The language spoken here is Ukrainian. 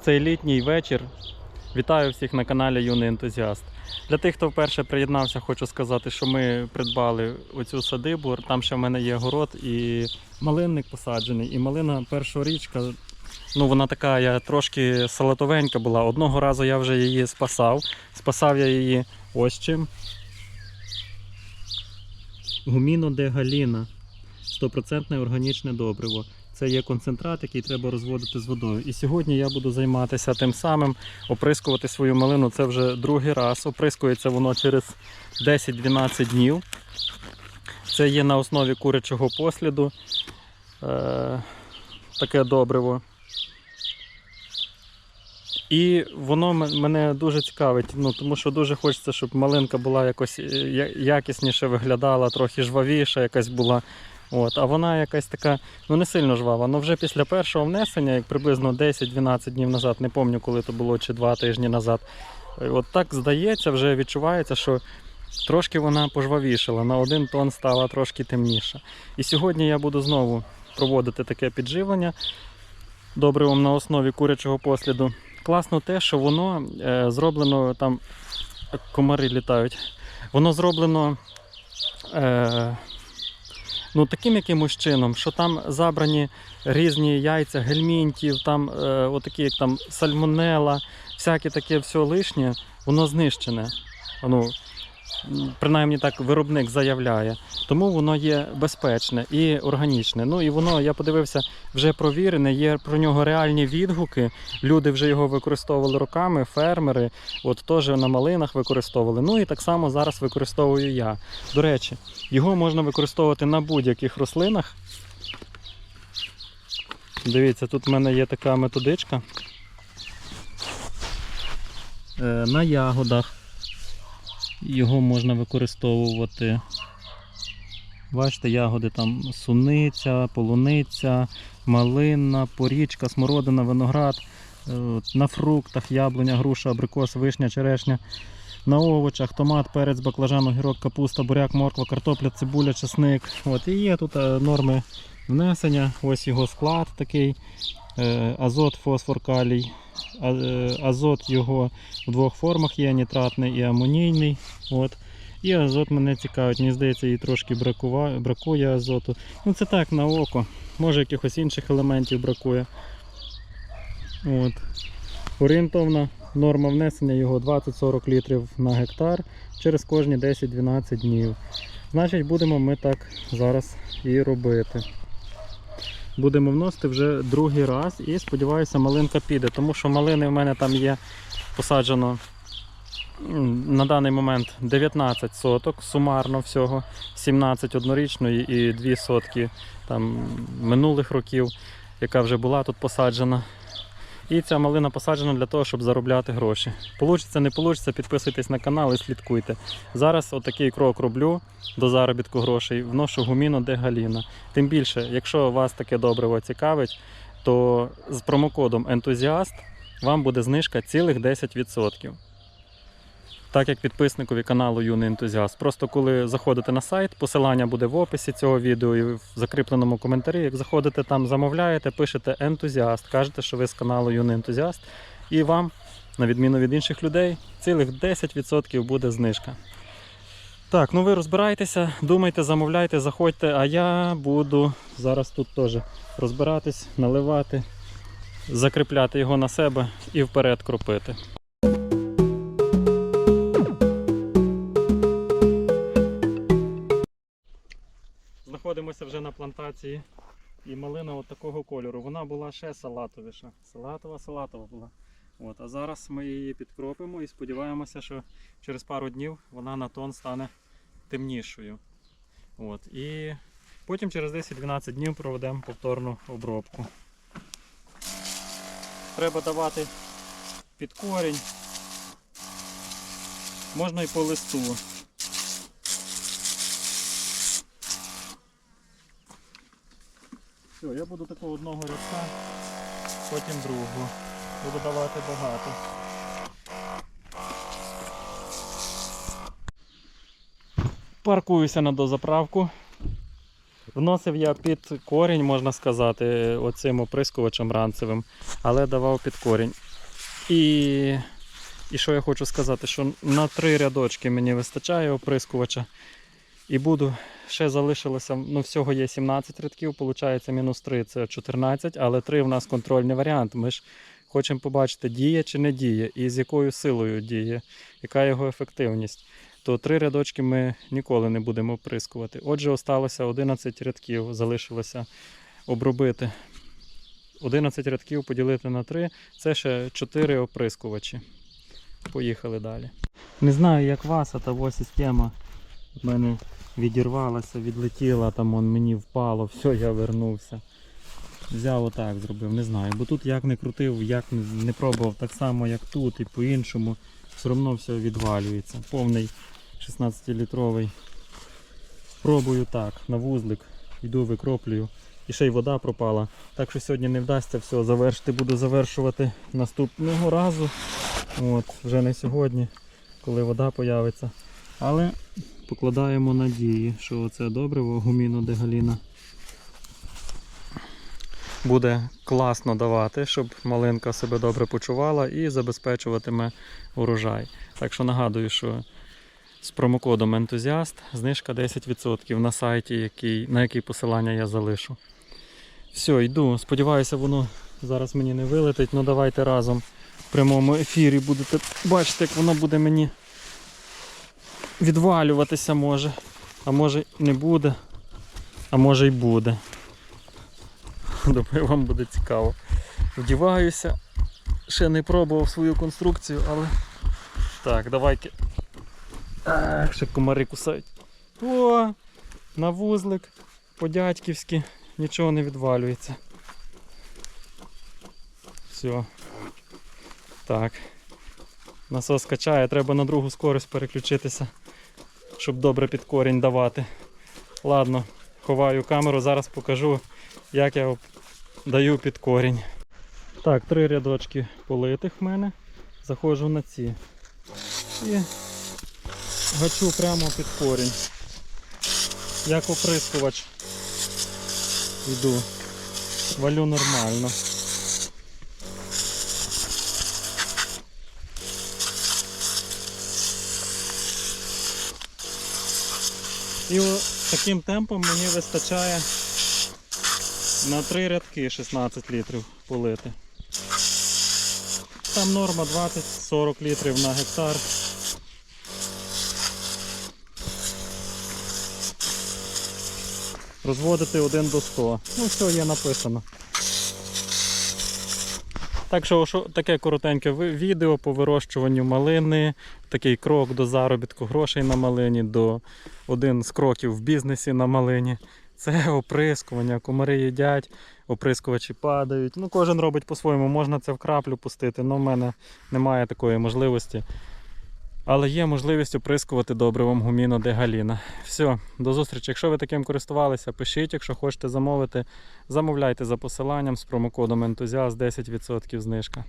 цей літній вечір. Вітаю всіх на каналі Юний Ентузіаст. Для тих, хто вперше приєднався, хочу сказати, що ми придбали оцю садибу. Там ще в мене є город і малинник посаджений. І малина першорічка, ну вона така я трошки салатовенька була. Одного разу я вже її спасав. Спасав я її ось чим. Гуміно де галіна. Стопроцентне органічне добриво. Це є концентрат, який треба розводити з водою. І сьогодні я буду займатися тим самим, оприскувати свою малину. Це вже другий раз. Оприскується воно через 10-12 днів. Це є на основі курячого посліду. Е, таке добриво. І воно мене дуже цікавить, ну, тому що дуже хочеться, щоб малинка була якось е, якісніше виглядала, трохи жвавіша якась була. От, а вона якась така, ну не сильно жвава. Ну вже після першого внесення, як приблизно 10-12 днів назад, не пам'ятаю, коли то було, чи 2 тижні назад. е, От так здається, вже відчувається, що трошки вона пожвавішала, на один тон стала трошки темніша. І сьогодні я буду знову проводити таке підживлення добривом на основі курячого посліду. Класно те, що воно е, зроблено там комари літають. Воно зроблено е, ну, таким якимось чином, що там забрані різні яйця гельмінтів, там е, отакі, як там сальмонела, всяке таке все лишнє, воно знищене. Ну, принаймні так виробник заявляє. Тому воно є безпечне і органічне. Ну і воно, я подивився, вже провірене, є про нього реальні відгуки. Люди вже його використовували роками, фермери, от теж на малинах використовували. Ну і так само зараз використовую я. До речі, його можна використовувати на будь-яких рослинах. Дивіться, тут в мене є така методичка. Е, На ягодах його можна використовувати. Бачите, ягоди там суниця, полуниця, малина, порічка, смородина, виноград, е, на фруктах, яблуня, груша, абрикос, вишня, черешня, на овочах, томат, перець, баклажан, огірок, капуста, буряк, морква, картопля, цибуля, чесник. От, і є тут е, норми внесення, ось його склад такий, азот, фосфор, калій. Е, Азот його в двох формах є нітратний і амонійний. От. І азот мене цікавить. Мені здається, їй трошки бракува... бракує азоту. Ну це так на око. Може якихось інших елементів бракує. От. Орієнтовна норма внесення його 20-40 літрів на гектар через кожні 10-12 днів. Значить, будемо ми так зараз і робити. Будемо вносити вже другий раз і сподіваюся, малинка піде, тому що малини в мене там є посаджено на даний момент 19 соток сумарно всього, 17 однорічної і 2 сотки там, минулих років, яка вже була тут посаджена. І ця малина посаджена для того, щоб заробляти гроші. Получиться, не получиться, підписуйтесь на канал і слідкуйте. Зараз отакий крок роблю до заробітку грошей, вношу гуміно де галіна. Тим більше, якщо вас таке добриво цікавить, то з промокодом ентузіаст вам буде знижка цілих 10%. Так як підписникові каналу Юний ентузіаст. Просто коли заходите на сайт, посилання буде в описі цього відео і в закріпленому коментарі. Як заходите там, замовляєте, пишете ентузіаст, кажете, що ви з каналу Юний ентузіаст, і вам, на відміну від інших людей, цілих 10% буде знижка. Так, ну ви розбирайтеся, думайте, замовляйте, заходьте, а я буду зараз тут теж розбиратись, наливати, закріпляти його на себе і вперед кропити. Знаходимося вже на плантації. І малина от такого кольору. Вона була ще салатовіша. Салатова, салатова була. От, а зараз ми її підкропимо і сподіваємося, що через пару днів вона на тон стане темнішою. От, і потім через 10-12 днів проведемо повторну обробку. Треба давати під корінь. Можна і по листу. Все, я буду такого одного рядка, потім другого. Буду давати багато. Паркуюся на дозаправку. Вносив я під корінь, можна сказати, оцим оприскувачем ранцевим, але давав під корінь. І, і що я хочу сказати, що на три рядочки мені вистачає оприскувача. І буду, ще залишилося, ну всього є 17 рядків, виходить мінус 3 це 14, але 3 в нас контрольний варіант. Ми ж хочемо побачити, діє чи не діє, і з якою силою діє, яка його ефективність. То три рядочки ми ніколи не будемо оприскувати. Отже, осталося 11 рядків, залишилося обробити. 11 рядків поділити на 3, це ще 4 оприскувачі. Поїхали далі. Не знаю, як вас, а того система в мене відірвалася, відлетіла, там он мені впало, все, я вернувся. Взяв отак, зробив, не знаю. Бо тут як не крутив, як не, пробував так само, як тут, і по-іншому, все одно все відвалюється. Повний 16-літровий. Пробую так, на вузлик, йду, викроплюю. І ще й вода пропала. Так що сьогодні не вдасться все завершити. Буду завершувати наступного разу. От, вже не сьогодні, коли вода появиться. Але покладаємо надії, що це добриво гуміно дегаліна буде класно давати, щоб малинка себе добре почувала і забезпечуватиме урожай. Так що нагадую, що з промокодом ентузіаст знижка 10% на сайті, який, на який посилання я залишу. Все, йду. Сподіваюся, воно зараз мені не вилетить. Ну давайте разом в прямому ефірі будете бачити, як воно буде мені відвалюватися може. А може не буде, а може й буде. Думаю, вам буде цікаво. Вдіваюся. Ще не пробував свою конструкцію, але. Так, давайте. Ах, ще комари кусають. О! На вузлик, по-дядьківськи, нічого не відвалюється. Все. Так. Насос качає, треба на другу скорость переключитися, щоб добре під корінь давати. Ладно, ховаю камеру, зараз покажу, як я даю під корінь. Так, три рядочки политих в мене. Заходжу на ці. І гачу прямо під корінь. Як оприскувач йду. Валю нормально. І таким темпом мені вистачає на три рядки 16 літрів полити. Там норма 20-40 літрів на гектар. Розводити 1 до 100. Ну, все є написано. Так що таке коротеньке відео по вирощуванню малини, такий крок до заробітку грошей на малині, до один з кроків в бізнесі на малині. Це оприскування, комари їдять, оприскувачі падають. Ну, кожен робить по-своєму, можна це в краплю пустити, але в мене немає такої можливості. Але є можливість оприскувати добривом гуміно де галіна. Все, до зустрічі. Якщо ви таким користувалися, пишіть, якщо хочете замовити, замовляйте за посиланням з промокодом ентузіаст 10% знижка.